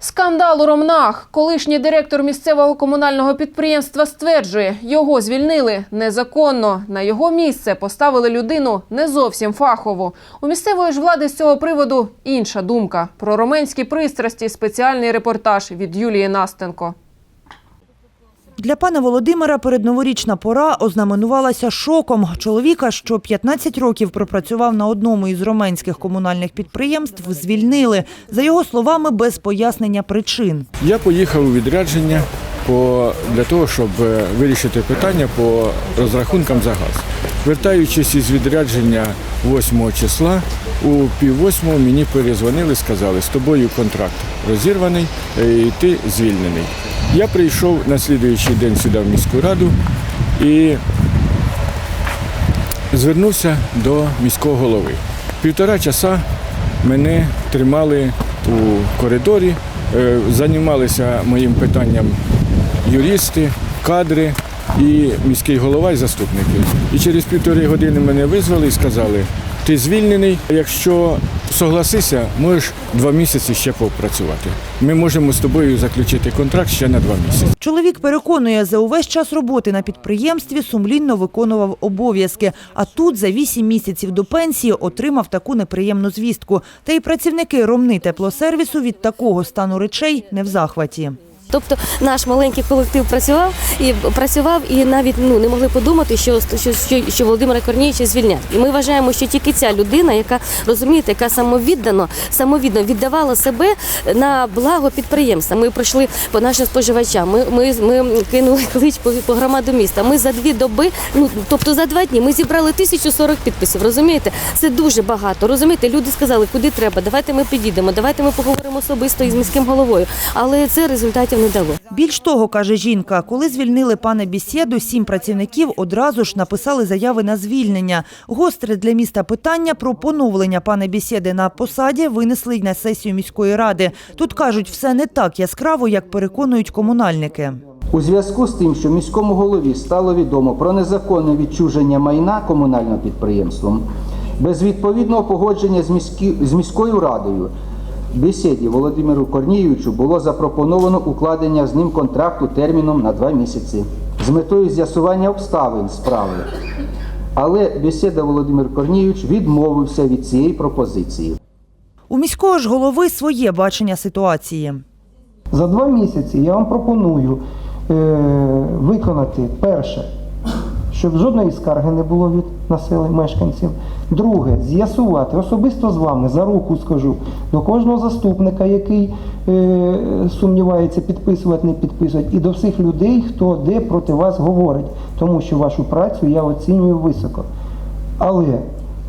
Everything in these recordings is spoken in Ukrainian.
Скандал у Ромнах. Колишній директор місцевого комунального підприємства стверджує, його звільнили незаконно. На його місце поставили людину не зовсім фахову. У місцевої ж влади з цього приводу інша думка. Про роменські пристрасті спеціальний репортаж від Юлії Настенко. Для пана Володимира передноворічна пора ознаменувалася шоком. Чоловіка, що 15 років пропрацював на одному із роменських комунальних підприємств, звільнили. За його словами, без пояснення причин. Я поїхав у відрядження по, для того, щоб е, вирішити питання по розрахункам за газ. Вертаючись із відрядження 8 числа, у піввосьмого мені перезвонили, сказали, з тобою контракт розірваний е, ти звільнений. Я прийшов на слідуючий день сюди в міську раду і звернувся до міського голови. Півтора часа мене тримали у коридорі, е, займалися моїм питанням юристи, кадри і міський голова і заступники. І через півтори години мене визвали і сказали, ти звільнений, якщо согласися, можеш два місяці ще попрацювати. Ми можемо з тобою заключити контракт ще на два місяці. Чоловік переконує, за увесь час роботи на підприємстві сумлінно виконував обов'язки. А тут за 8 місяців до пенсії отримав таку неприємну звістку. Та й працівники Ромни теплосервісу від такого стану речей не в захваті. Тобто наш маленький колектив працював і працював, і навіть ну не могли подумати, що що, що, що Володимира Корнієвича звільнять. І ми вважаємо, що тільки ця людина, яка розумієте, яка самовіддано, самовідно віддавала себе на благо підприємства. Ми пройшли по нашим споживачам. Ми, ми, ми кинули клич по, по громаду міста. Ми за дві доби, ну тобто за два дні, ми зібрали 1040 підписів. Розумієте, це дуже багато. Розумієте, люди сказали, куди треба. Давайте ми підійдемо, давайте ми поговоримо особисто із міським головою. Але це результатів не дало. Більш того, каже жінка, коли звільнили пана Бісєду, сім працівників одразу ж написали заяви на звільнення. Гостре для міста питання про поновлення пана Бісєди на посаді винесли й на сесію міської ради. Тут кажуть, все не так яскраво, як переконують комунальники. У зв'язку з тим, що міському голові стало відомо про незаконне відчуження майна комунальним підприємством, без відповідного погодження з міською радою, бесіді Володимиру Корнієвичу було запропоновано укладення з ним контракту терміном на два місяці з метою з'ясування обставин справи. Але бесіда Володимир Корнієвич відмовився від цієї пропозиції. У міського ж голови своє бачення ситуації. За два місяці я вам пропоную е, виконати перше, щоб жодної скарги не було від населення мешканців. Друге, з'ясувати особисто з вами за руку скажу до кожного заступника, який е, сумнівається, підписувати, не підписувати, і до всіх людей, хто де проти вас говорить, тому що вашу працю я оцінюю високо. Але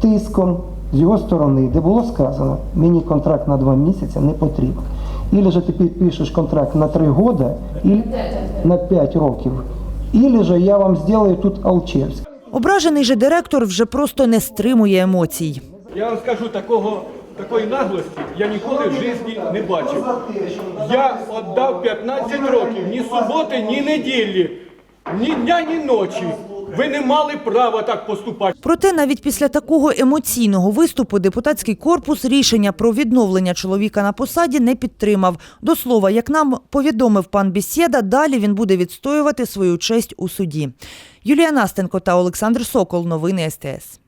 тиском з його сторони, де було сказано, мені контракт на два місяці не потрібен. Ілі же ти підпишеш контракт на три роки, і на п'ять років. Ілі же я вам сделаю тут Алчевськ. Ображений же директор вже просто не стримує емоцій. Я вам скажу, такого, такої наглості я ніколи в житті не бачив. Я віддав 15 років ні суботи, ні неділі, ні дня, ні ночі. Ви не мали права так поступати. Проте навіть після такого емоційного виступу депутатський корпус рішення про відновлення чоловіка на посаді не підтримав. До слова, як нам повідомив пан Бісєда, далі він буде відстоювати свою честь у суді. Юлія Настенко та Олександр Сокол. Новини СТС.